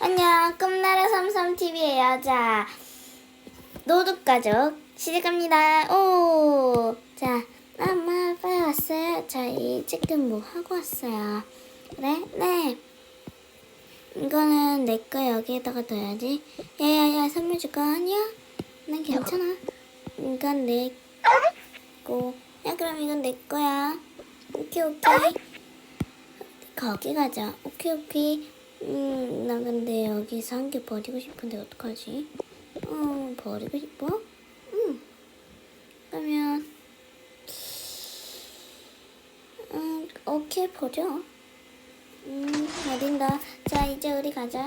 안녕, 꿈나라 삼삼TV의 여자 노둑가족 시작합니다. 오, 자, 엄마 빨리 왔어요. 자, 이 지금 뭐 하고 왔어요? 그래? 네. 이거는 내 거 여기에다가 둬야지. 야야야, 선물 줄 거 아니야? 난 괜찮아. 이건 내 거. 야, 그럼 이건 내 거야. 오케이 오케이. 거기 가자. 오케이 오케이. 음, 나 근데 여기서 한 개 버리고 싶은데 어떡하지? 어, 버리고 싶어? 응. 그러면 음, 오케이 버려. 음, 버린다. 자, 이제 우리 가자.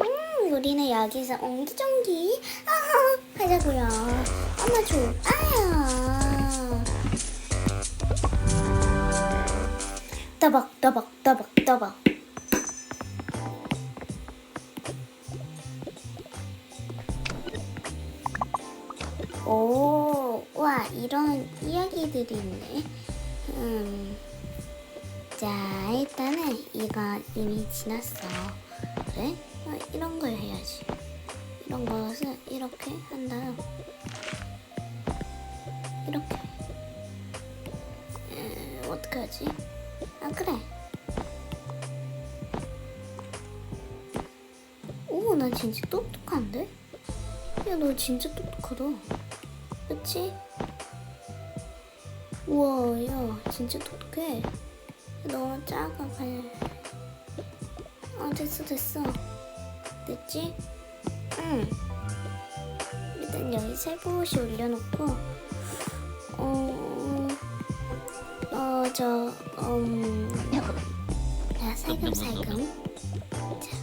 음, 우리는 여기서 옹기종기 아, 하자고요. 엄마 줘. 아야. 따박 따박 따박 따박 오, 와 이런 이야기들이 있네. 음, 자 일단은 이거 이미 지났어. 그래? 어, 이런 걸 해야지. 이런 것을 이렇게 한 다음 이렇게. 에, 어떻게 하지? 아 그래. 오, 나 진짜 똑똑한데? 야, 너 진짜 똑똑하다. 그치? 우와, 야, 진짜 똑똑해. 너무 작아, 그냥. 아, 됐어, 됐어. 됐지? 응. 일단 여기 살포시 올려놓고, 어, 어, 저, 음, 야, 살금살금. 자, 자,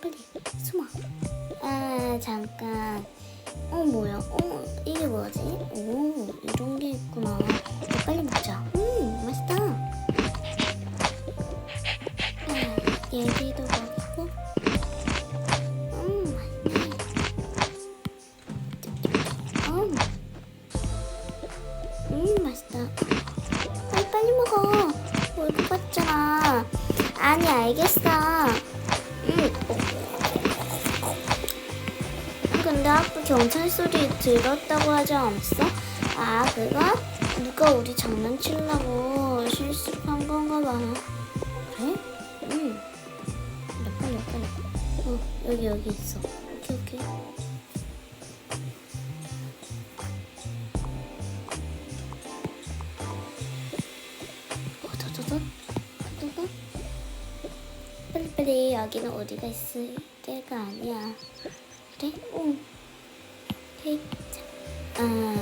빨리. 숨어. 아, 잠깐. 어, 뭐야? 어, 이게 뭐지? 오, 이런 게 있구나. 야, 빨리 먹자. 음, 맛있다. 아, 여기도 먹이고. 음, 맛있네. 음. 음 맛있다. 빨리 빨리 먹어. 얼굴 봤잖아. 아니 알겠어. 경찰 소리 들었다고 하지 않았어? 아 그거? 누가 우리 장난치려고 실수로 한 건가 봐. 그래? 응. 나 빨리 빨리. 어 여기 여기 있어. 오케이 오케이. 저저 빨리빨리 여기는 어디가 있을 때가 아니야 그래? 응오 케이 자, 아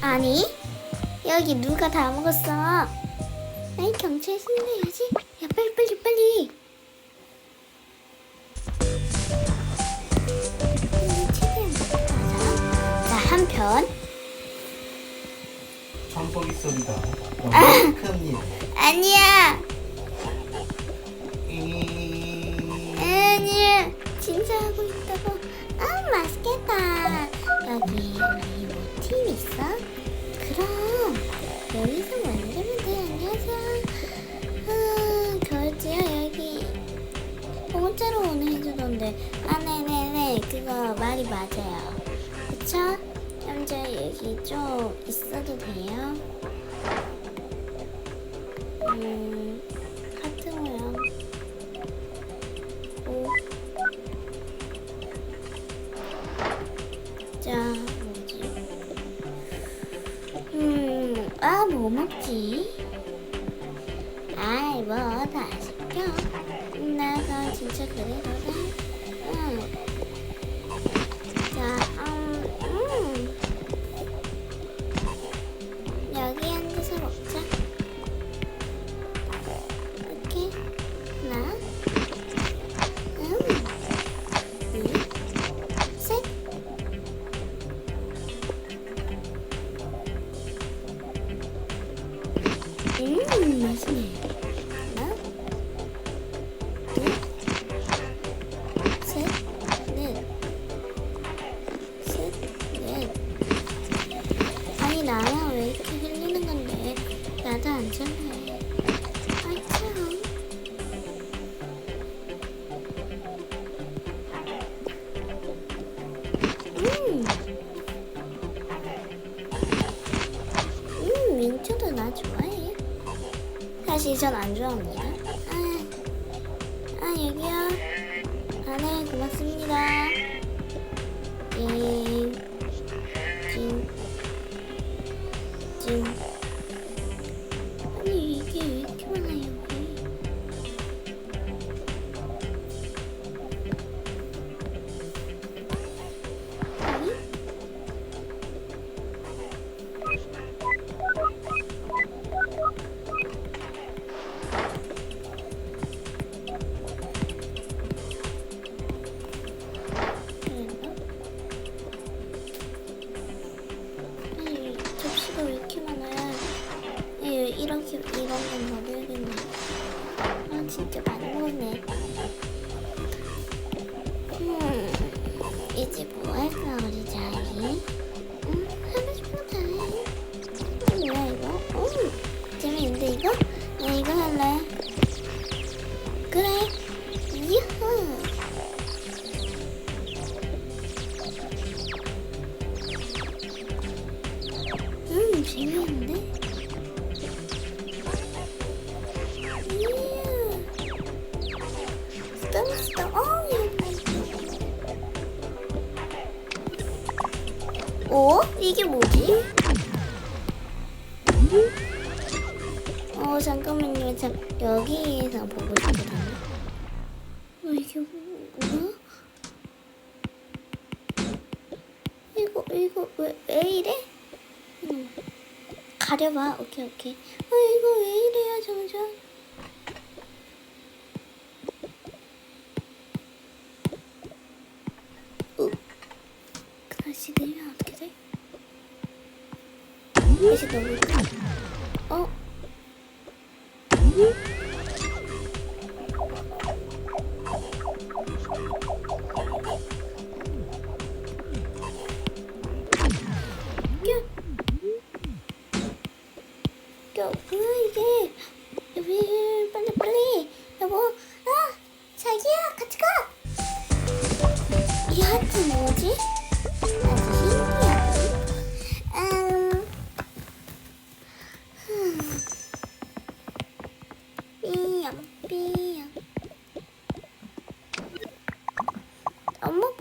아니 여기 누가 다 먹었어? 아이 경찰 신고해야지. 야 빨리 빨리 빨리. 빨리 최대한 먹자 자 한편. 청소기 소리가 너무 큽니다. 아니야. 이... 아니야. 진짜 하고 있다고. 아 맛있겠다. 여기 뭐팀 있어? 그럼 여기서 만들면 돼. 안녕하세요. 아 그렇지요? 여기 공짜로 오늘 해주던데. 아 네네네. 그거 말이 맞아요. 그쵸? 현재 여기 좀 있어도 돼요? 음 뭐 먹지? 아이, 뭐, 다 시켜. 나가 진짜 그래도 나야 왜 이렇게 흘리는 건데 나도 안전해 아참 음. 음, 민초도 나 좋아해. 사실 전 안 좋아합니다. 아, 아, 여기요. 아, 네, 고맙습니다. 예. 어. 어? 이게 뭐지? 어, 잠깐만요. 잠, 여기에서 보고 싶거든요. 어, 이게 뭐야? 이거, 이거, 왜, 왜 이래? 음. 가려봐. 오케이, 오케이. 아, 이거 왜 이래요, 정정? 어. 다시 내면 어떻게 돼? 다시 넣을까? 어? 야. 야, 뭐야 이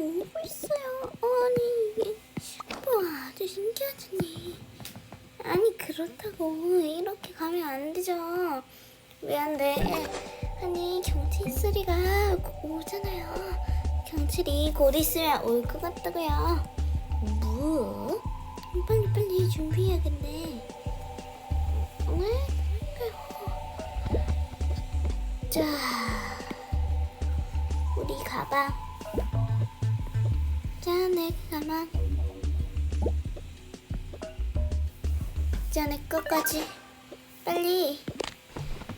뭐 하고 있어요? 아니 이게 와 아주 신기하잖니. 아니 그렇다고 이렇게 가면 안 되죠. 왜 안 돼? 아니 경찰 소리가 오잖아요. 경찰이 곧 있으면 올 것 같다고요. 뭐? 빨리 빨리 준비해야겠네. 네? 자, 우리 가방. 자, 내 가방. 자, 내 것까지. 빨리.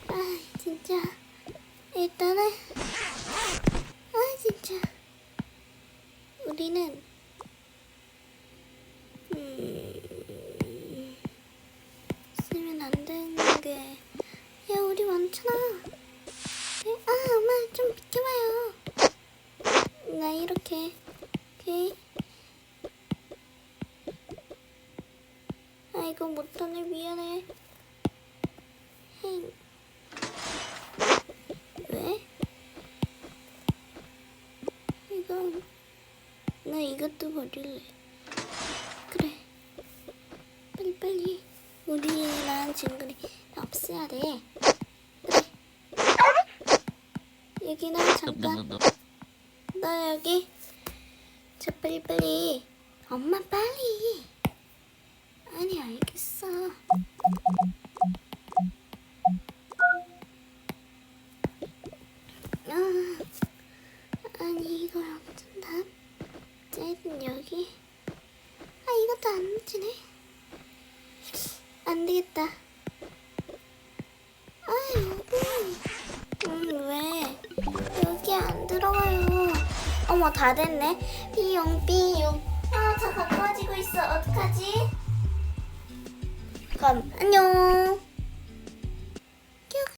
아, 진짜. 일단은. 아, 진짜. 우리는. 음. 쓰면 안 되는 게. 야, 우리 많잖아. 네? 아, 엄마 좀 비켜봐요. 나 이렇게. 오케이. 아이고 못하네 미안해. 행. 왜? 이건 나 이것도 버릴래. 그래. 빨리 빨리. 우리랑 친구리 없애야 돼. 그래. 여기 나 잠깐. 나 여기. 자 빨리 빨리. 엄마 빨리. 아니 알겠어. 아, 아니 이걸 어쩐다. 쟤는 여기. 아 이것도 안 묻히네. 안 되겠다. 아 여기. 음 왜? 여기 안 들어가요. 어머 다 됐네. 삐용 삐용. 아 다 가까워지고 있어. 어떡하지? 그럼 안녕.